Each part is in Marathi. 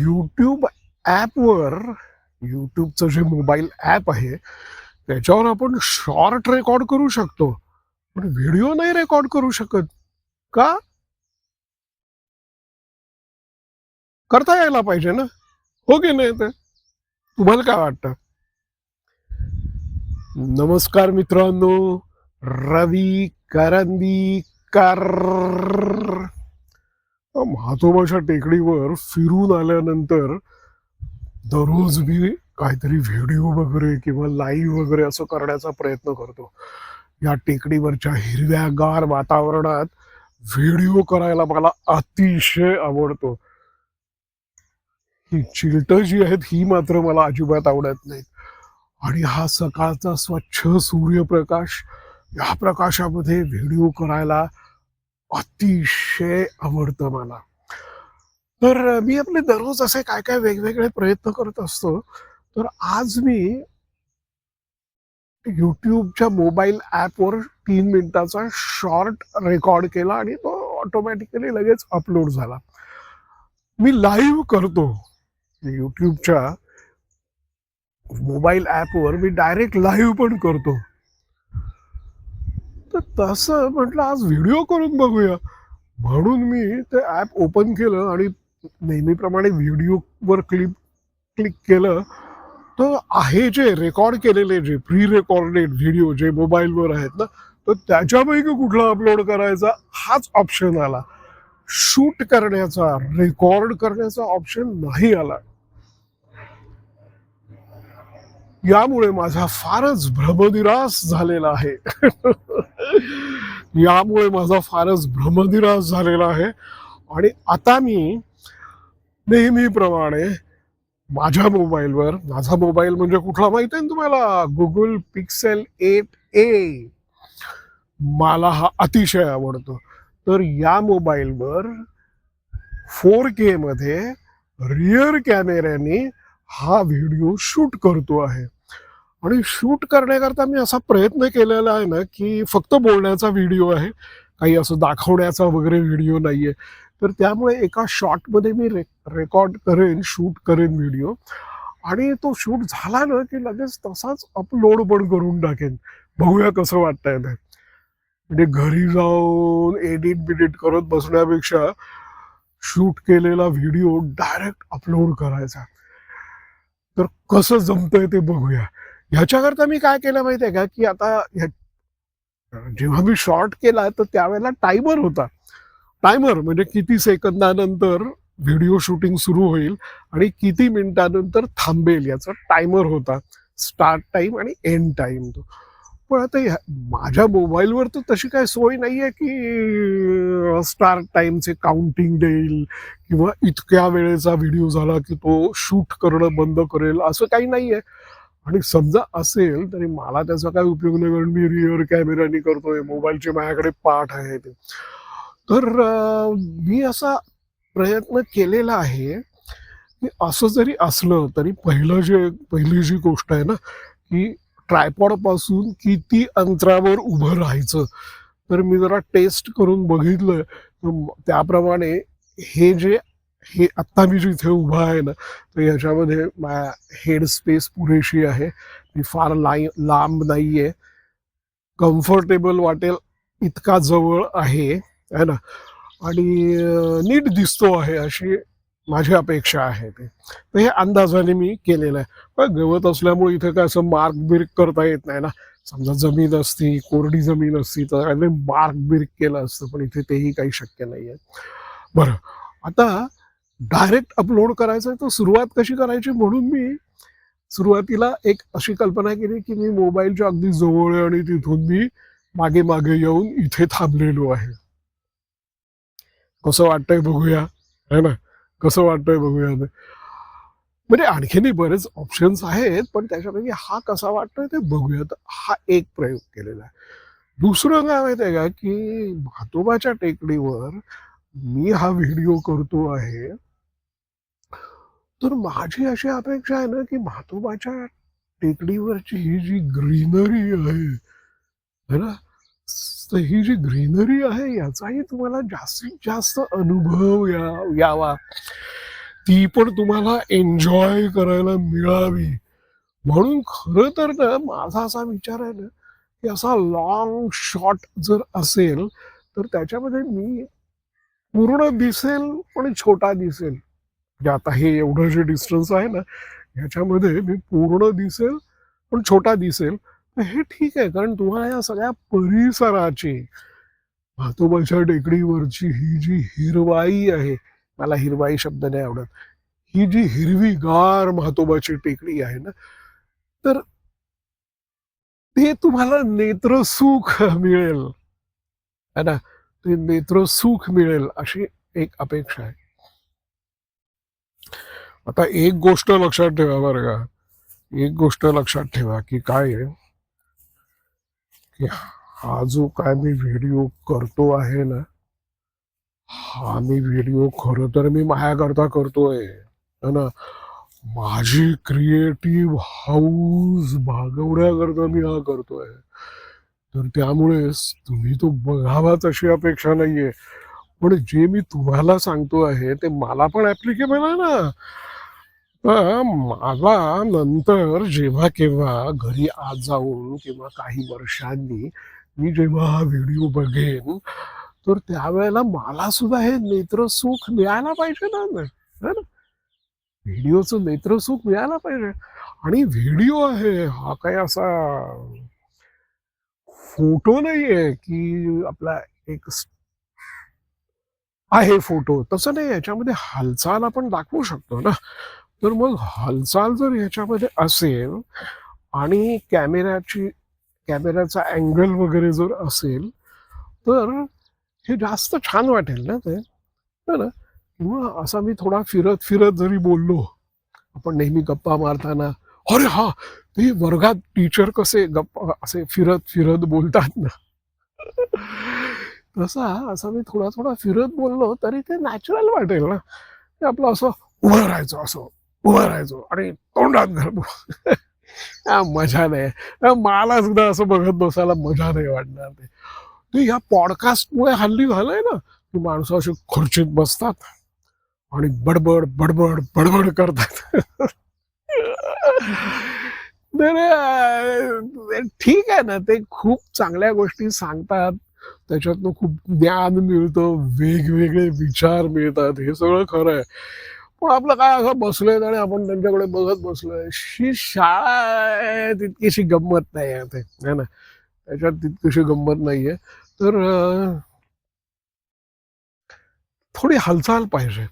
यूट्यूब ॲपवर यूट्यूबचं जे मोबाईल ॲप आहे त्याच्यावर आपण शॉर्ट रेकॉर्ड करू शकतो. पण व्हिडिओ नाही रेकॉर्ड करू शकत. का? करता यायला पाहिजे ना. हो की नाही ते? तुम्हाला काय वाटतं? नमस्कार मित्रांनो. रवी करंदीकर. म्हातोबाच्या टेकडीवर फिरून आल्यानंतर दररोज मी काहीतरी व्हिडिओ वगैरे किंवा लाईव्ह वगैरे असं करण्याचा प्रयत्न करतो. या टेकडीवरच्या हिरव्यागार वातावरणात व्हिडिओ करायला मला अतिशय आवडतो. ही चिलट जी आहेत ही मात्र मला अजिबात आवडत नाहीत. आणि हा सकाळचा स्वच्छ सूर्यप्रकाश या प्रकाशामध्ये व्हिडिओ करायला अतिशय आवडतं मला. तर मी आपले दररोज असे काय काय वेगवेगळे प्रयत्न करत असतो. तर आज मी युट्यूबच्या मोबाईल ॲपवर तीन मिनिटाचा शॉर्ट रेकॉर्ड केला आणि तो ऑटोमॅटिकली लगेच अपलोड झाला. मी लाईव्ह करतो युट्यूबच्या मोबाईल ॲपवर मी डायरेक्ट लाईव्ह पण करतो. तसं म्हटलं आज व्हिडिओ करून बघूया. म्हणून मी ते ॲप ओपन केलं आणि नेहमीप्रमाणे व्हिडिओवर क्लिप क्लिक केलं. तर आहे जे रेकॉर्ड केलेले जे प्री रेकॉर्डेड व्हिडिओ जे मोबाईलवर आहेत ना तर त्याच्यापैकी कुठला अपलोड करायचा? हाच ऑप्शन आला. शूट करण्याचा रेकॉर्ड करण्याचा ऑप्शन नाही आला. यामुळे माझा फारच भ्रमनिरास झालेला आहे. यामुळे माझा फारच भ्रमदिरास झालेला आहे. आणि आता मी नेहमीप्रमाणे माझ्या मोबाईलवर माझा मोबाईल म्हणजे कुठला माहिती आहे ना तुम्हाला? गुगल पिक्सेल एट ए मला हा अतिशय आवडतो. तर या मोबाईलवर फोर के मध्ये रिअर कॅमेऱ्याने हा व्हिडिओ शूट करतो आहे. आणि शूट करण्याकरता मी असा प्रयत्न केलेला आहे ना की फक्त बोलण्याचा व्हिडिओ आहे. काही असं दाखवण्याचा वगैरे व्हिडिओ नाहीये. तर त्यामुळे एका शॉटमध्ये मी रे रेकॉर्ड करेन शूट करेन व्हिडिओ. आणि तो शूट झाला ना की लगेच तसाच अपलोड पण करून टाकेन. बघूया कसं वाटतंय ते. म्हणजे घरी जाऊन एडिट बिडिट करत बसण्यापेक्षा शूट केलेला व्हिडिओ डायरेक्ट अपलोड करायचा. तर कसं जमतंय ते बघूया. ह्याच्याकरता मी काय केलं माहिती आहे का की आता जेव्हा मी शॉर्ट केला तर त्यावेळेला टायमर होता. टायमर म्हणजे किती सेकंदानंतर व्हिडिओ शूटिंग सुरू होईल आणि किती मिनिटानंतर थांबेल याचा टायमर होता. स्टार्ट टाइम आणि एंड टाइम तो. पण आता माझ्या मोबाईलवर तर तशी काय सोय नाहीये की स्टार्ट टाइमचे काउंटिंग देईल किंवा इतक्या वेळेचा व्हिडिओ झाला की तो शूट करणं बंद करेल असं काही नाहीये. आणि समजा असेल तरी मला त्याचा काय उपयोग नाही कारण मी रिअर कॅमेराने करतोय मोबाईलचे माझ्याकडे पाठ आहे ते. तर मी असा प्रयत्न केलेला आहे की असं जरी असलं तरी पहिलं जे पहिली जी गोष्ट आहे ना की ट्रायपॉडपासून किती अंतरावर उभं राहायचं. तर मी जरा टेस्ट करून बघितलं. त्याप्रमाणे हे जे हे आत्ता मी जिथे उभा आहे ना तर याच्यामध्ये हेड स्पेस पुरेशी आहे. ती फार लाई लांब नाही आहे कम्फर्टेबल वाटेल इतका जवळ आहे है ना? आणि नीट दिसतो आहे अशी माझी अपेक्षा आहे ते. तर हे अंदाजाने मी केलेलं आहे. पण गवत असल्यामुळे इथे काय असं मार्क बिर्क करता येत नाही ना. समजा जमीन असती कोरडी जमीन असती तर काहीतरी मार्क बिर्क केलं असतं पण इथे तेही काही शक्य नाही आहे बरं. आता डायरेक्ट अपलोड करायचं आहे तर सुरुवात कशी करायची म्हणून मी सुरुवातीला एक अशी कल्पना केली की मी मोबाईलच्या अगदी जवळ आहे आणि तिथून मी मागे मागे येऊन इथे थांबलेलो आहे. कसं वाटतंय बघूया है ना? कसं वाटतंय बघूया म्हणजे आणखीनही बरेच ऑप्शन्स आहेत पण त्याच्यापैकी हा कसा वाटतोय ते बघूया. तर हा एक प्रयोग केलेला आहे. दुसरं काय माहिती आहे का की भातोबाच्या टेकडीवर मी हा व्हिडिओ करतो आहे. तर माझी अशी अपेक्षा आहे ना की म्हातोबाच्या टेकडीवरची ही जी ग्रीनरी आहे है ना? तर ही जी ग्रीनरी आहे याचाही तुम्हाला जास्तीत जास्त अनुभव या यावा. ती पण तुम्हाला एन्जॉय करायला मिळावी. म्हणून खरं तर ना माझा असा विचार आहे ना की असा लॉंग शॉट जर असेल तर त्याच्यामध्ये मी पूर्ण दिसेल पण छोटा दिसेल. म्हणजे आता हे एवढं जे डिस्टन्स आहे ना ह्याच्यामध्ये मी पूर्ण दिसेल पण छोटा दिसेल. हे ठीक आहे कारण तुम्हाला या सगळ्या परिसराची भातोबाच्या टेकडीवरची ही जी हिरवाई आहे मला हिरवाई शब्द नाही आवडत. ही जी हिरवीगार म्हातोबाची टेकडी आहे ना तर ते तुम्हाला नेत्रसुख मिळेल. है ना? ते नेत्रसुख मिळेल अशी एक अपेक्षा आहे. आता एक गोष्ट लक्षात ठेवा बरं का. एक गोष्ट लक्षात ठेवा की काय आहे? की हा जो काय मी व्हिडिओ करतो आहे ना हा मी व्हिडिओ खरं तर मी माझ्याकरता करतोय. ना? माझी क्रिएटिव्ह हाऊस भागवण्याकरता मी हा करतोय. तर त्यामुळेच तुम्ही तो बघावाच अशी अपेक्षा नाहीये. पण जे मी तुम्हाला सांगतो आहे ते मला पण ऍप्लिकेबल आहे ना. तर मला नंतर जेव्हा केव्हा घरी आज जाऊन किंवा काही वर्षांनी मी जेव्हा हा व्हिडिओ बघेन तर त्यावेळेला मला सुद्धा हे नेत्रसुख मिळायला पाहिजे ना व्हिडिओचं नेत्रसुख मिळायला पाहिजे. आणि व्हिडिओ आहे हा काही असा फोटो नाहीये की आपला एक आहे फोटो. तसं नाही याच्यामध्ये हालचाल आपण दाखवू शकतो ना. तर मग हालचाल जर याच्यामध्ये असेल आणि कॅमेऱ्याची कॅमेऱ्याचा अँगल वगैरे जर असेल तर हे जास्त छान वाटेल ना ते? ना? किंवा असा मी थोडा फिरत फिरत जरी बोललो आपण नेहमी गप्पा मारताना अरे हा ते वर्गात टीचर कसे गप्पा असे फिरत फिरत बोलतात ना? तसा असा मी थोडा थोडा फिरत बोललो तरी ते नॅचरल वाटेल ना? ते आपलं असं उभं राहायचं असं. उभा राहायचो आणि तोंडात घालू मजा नाही. मला सुद्धा असं बघत बसायला मजा नाही वाटणार ते. ह्या या पॉडकास्टमुळे हल्ली झालंय ना की माणसं अशी खुर्चीत बसतात आणि बडबड बडबड बडबड करतात. तर ठीक आहे ना ते खूप चांगल्या गोष्टी सांगतात. त्याच्यातनं खूप ज्ञान मिळतं वेगवेगळे विचार मिळतात. हे सगळं खरं आहे. पण आपलं काय असं बसलोय आणि आपण त्यांच्याकडे बघत बसलोय. ही शाळा तितकीशी गंमत नाही आहे ते ना? त्याच्यात तितकीशी गंमत नाहीये. तर थोडी हालचाल पाहिजे.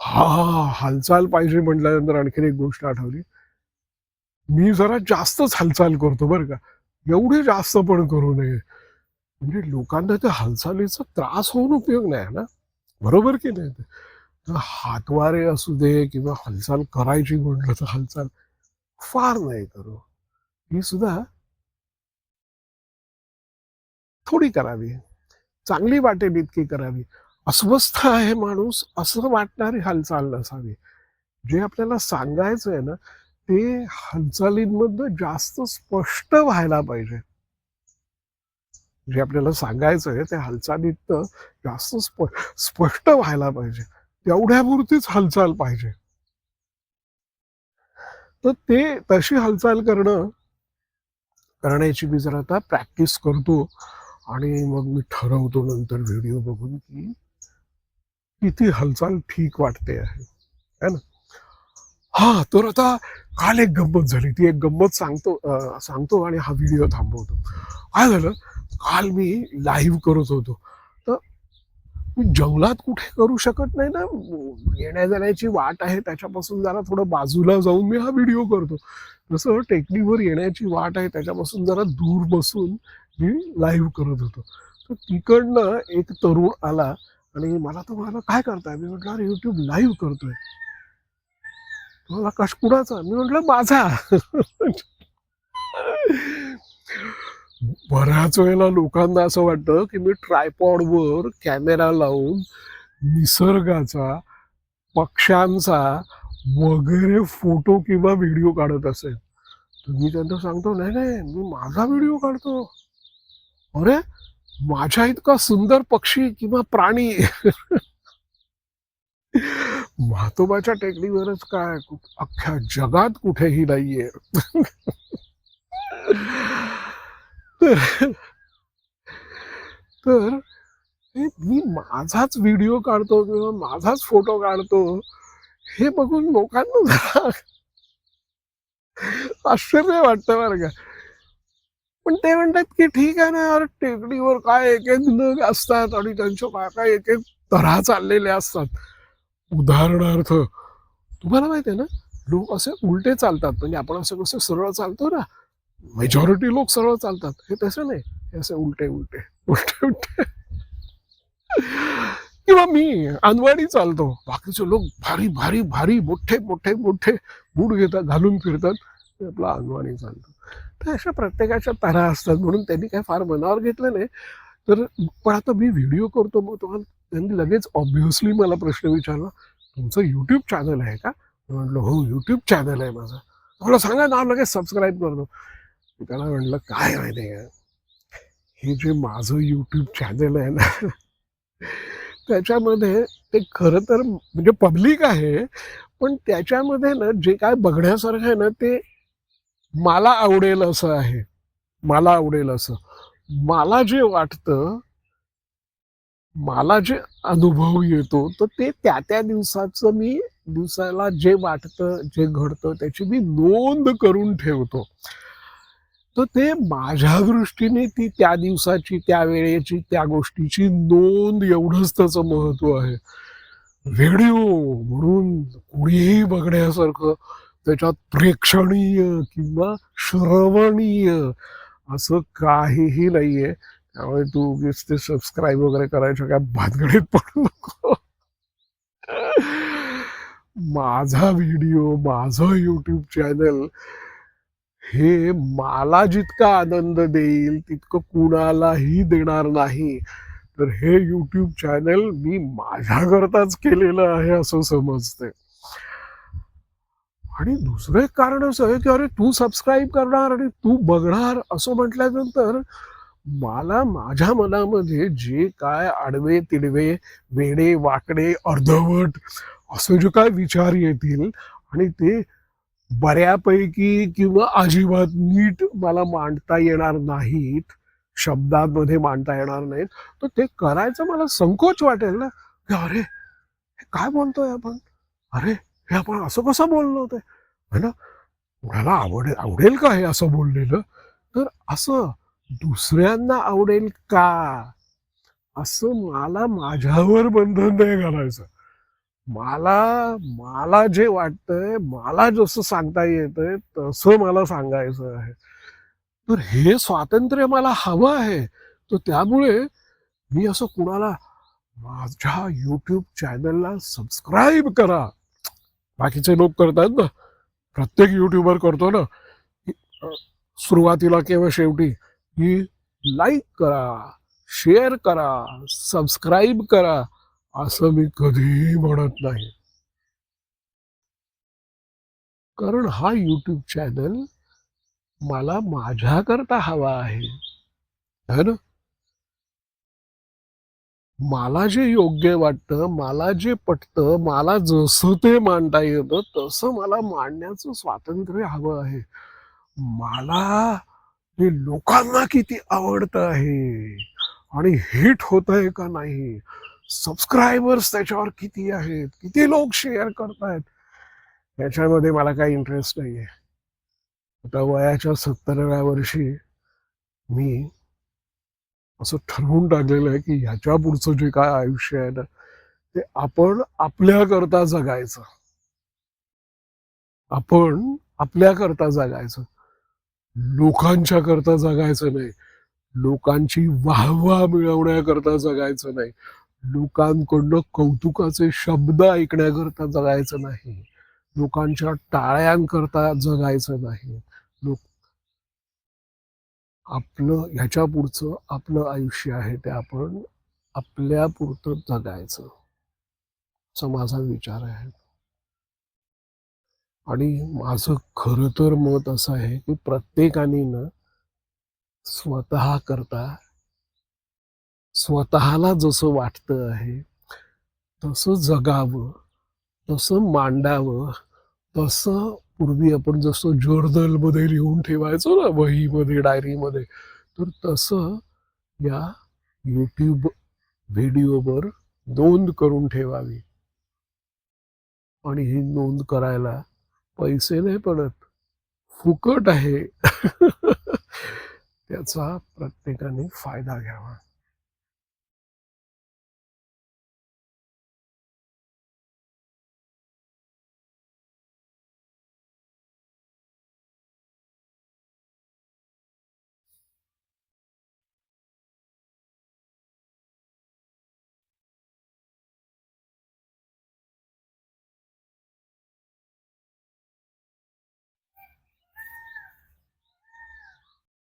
हा हालचाल पाहिजे म्हटल्यानंतर आणखीन एक गोष्ट आठवली. मी जरा जास्तच हालचाल करतो बरं का. एवढी जास्त पण करू नये. म्हणजे लोकांना त्या हालचालीचा त्रास होऊन उपयोग नाही ना? बरोबर की नाही? हातवारे असू दे किंवा हालचाल करायची म्हटलं तर हालचाल फार नाही करू. ही सुद्धा थोडी करावी. चांगली वाटेल इतकी करावी. अस्वस्थ आहे माणूस असं वाटणारी हालचाल नसावी. जे आपल्याला सांगायचं आहे ना ते हालचालींमधनं जास्त स्पष्ट व्हायला पाहिजे. जे आपल्याला सांगायचं आहे ते हालचालीतनं जास्त स्प स्पष्ट व्हायला पाहिजे. तेवढ्यापुरतीच हालचाल पाहिजे. तर ते तशी हालचाल करणं करण्याची मी जर आता प्रॅक्टिस करतो आणि मग मी ठरवतो नंतर व्हिडिओ बघून की किती हालचाल ठीक वाटते आहे. है ना? हा तर आता काल एक गंमत झाली. ती एक गंमत सांगतो सांगतो आणि हा व्हिडिओ थांबवतो. काय झालं? काल मी लाईव्ह करत होतो. जंगलात कुठे करू शकत नाही ना? येण्या जाण्याची वाट आहे त्याच्यापासून जरा थोडं बाजूला जाऊन मी हा व्हिडिओ करतो. जसं टेकडीवर येण्याची वाट आहे त्याच्यापासून जरा दूर बसून मी लाईव्ह करत होतो. तर तिकडनं एक तरुण आला आणि मला तो म्हणाला काय करताय? मी म्हटलं अरे युट्यूब लाईव्ह करतोय. मला कश कुणाचा? मी म्हटलं माझा. बऱ्याच वेळेला लोकांना असं वाटतं की मी ट्रायपॉडवर कॅमेरा लावून निसर्गाचा पक्ष्यांचा वगैरे फोटो किंवा व्हिडिओ काढत असेल. तर मी त्यांना सांगतो नाही नाही मी माझा व्हिडिओ काढतो. अरे माझ्या इतका सुंदर पक्षी किंवा प्राणी. म्हातोबाच्या टेकडीवरच काय? अख्ख्या जगात कुठेही नाहीये. तर तर हे मी माझाच व्हिडिओ काढतो किंवा माझाच फोटो काढतो हे बघून लोकांना जरा आश्चर्य वाटतं बरं का. पण ते म्हणतात की ठीक आहे ना यार टेकडीवर काय एक एक नग असतात आणि त्यांच्या काय काय एक एक तऱ्हा चाललेले असतात. उदाहरणार्थ तुम्हाला माहिती आहे ना लोक असे उलटे चालतात. म्हणजे आपण असं कसं सरळ चालतो ना मेजॉरिटी लोक सरळ चालतात. हे तसं नाही. हे असे उलटे उलटे उलटे उलटे. किंवा मी अनवाणी चालतो. बाकीचे लोक भारी भारी भारी मोठे मोठे मोठे बूट घेतात घालून फिरतात. आपला अनवाणी चालतो. तर अशा प्रत्येकाच्या तारा असतात म्हणून त्यांनी काय फार मनावर घेतलं नाही. तर पण आता मी व्हिडिओ करतो मग तुम्हाला त्यांनी लगेच ऑब्व्हियसली मला प्रश्न विचारला तुमचं यूट्यूब चॅनल आहे का? म्हटलं हो यूट्यूब चॅनल आहे माझं. मला सांगा ना लगेच सबस्क्राईब करतो. त्याला म्हटलं काय माहिती आहे का हे जे माझं यूट्यूब चॅनल आहे ना त्याच्यामध्ये ते खरं तर म्हणजे पब्लिक आहे पण त्याच्यामध्ये ना जे काय बघण्यासारखं आहे ना ते मला आवडेल असं आहे. मला आवडेल असं. मला जे वाटतं मला जे अनुभव येतो तर ते त्या त्या दिवसाचं मी दिवसाला जे वाटतं जे घडतं त्याची मी नोंद करून ठेवतो. तर ते माझ्या दृष्टीने ती त्या दिवसाची त्या वेळेची त्या गोष्टीची नोंद एवढंच त्याचं महत्त्व आहे. व्हिडिओ म्हणून कुणीही बघण्यासारखं त्याच्यात प्रेक्षणीय किंवा श्रवणीय असं काहीही नाहीये. त्यामुळे तू उगीच ते सबस्क्राईब वगैरे करायच्या काय भानगडीत पडू नको. माझा व्हिडिओ माझं युट्यूब चॅनल हे मला जितका आनंद देईल तितकं कुणालाही देणार नाही. तर हे यूट्यूब चॅनल मी माझ्याकरताच केलेलं आहे असं समजते आणि दुसरं एक कारण असं आहे की अरे तू सबस्क्राईब करणार आणि तू बघणार असं म्हटल्यानंतर मला माझ्या मनामध्ये जे काय आडवे तिडवे वेडे वाकडे अर्धवट असे जे काय विचार येतील आणि ते बऱ्यापैकी किंवा अजिबात नीट मला मांडता येणार नाहीत शब्दांमध्ये मांडता येणार नाहीत. तर ते करायचं मला संकोच वाटेल ना. की अरे हे काय बोलतोय आपण? अरे हे आपण असं कसं बोललो होतं? है ना? मला आवडेल आवडेल का हे असं बोललेलं? तर असं दुसऱ्यांना आवडेल का? असं मला माझ्यावर बंधन नाही घालायचं. मला मला जे वाटतंय मला जसं सांगता येतंय तसं मला सांगायचं आहे. तर हे स्वातंत्र्य मला हवं आहे. तर त्यामुळे मी असं कुणाला माझ्या युट्यूब चॅनलला सबस्क्राईब करा. बाकीचे लोक करतात ना प्रत्येक युट्यूबर करतो ना सुरुवातीला किंवा शेवटी की लाईक करा शेअर करा सबस्क्राईब करा. असं मी कधीही म्हणत नाही. कारण हा यूट्यूब चॅनल मला माझ्याकरता हवा आहे. है ना? मला जे योग्य वाटतं मला जे पटतं मला जसं ते मांडता येतं तसं मला मांडण्याचं स्वातंत्र्य हवं आहे. मला हे लोकांना किती आवडतं आहे? आणि हिट होत आहे का नाही? सबस्क्रायबर्स त्याच्यावर किती आहेत? किती लोक शेअर करतायत? याच्यामध्ये मला काही इंटरेस्ट नाही आहे आता वयाच्या सत्तराव्या वर्षी मी असं ठरवून टाकलेलं आहे की ह्याच्या पुढचं जे काय आयुष्य आहे ना ते आपण आपल्याकरता जगायचं. आपण आपल्याकरता जगायचं. लोकांच्या करता जगायचं नाही. लोकांची वाहवा मिळवण्याकरता जगायचं नाही. लोकांकडनं कौतुकाचे शब्द ऐकण्याकरता जगायचं नाही. लोकांच्या टाळ्यांकरता जगायचं नाही. लोक आपलं ह्याच्या पुढचं आपलं आयुष्य आहे ते आपण आपल्या पुरतं जगायचं. असा माझा विचार आहे. आणि माझं खरं तर मत असं आहे की प्रत्येकाने ना स्वतः करता स्वतःला जसं वाटतं आहे तसं जगावं तसं मांडावं तसं पूर्वी आपण जसं जर्नलमध्ये लिहून ठेवायचो ना वहीमध्ये डायरीमध्ये तर तसं या यूट्यूब व्हिडिओवर नोंद करून ठेवावी. आणि ही नोंद करायला पैसे नाही पडत फुकट आहे. त्याचा प्रत्येकाने फायदा घ्यावा.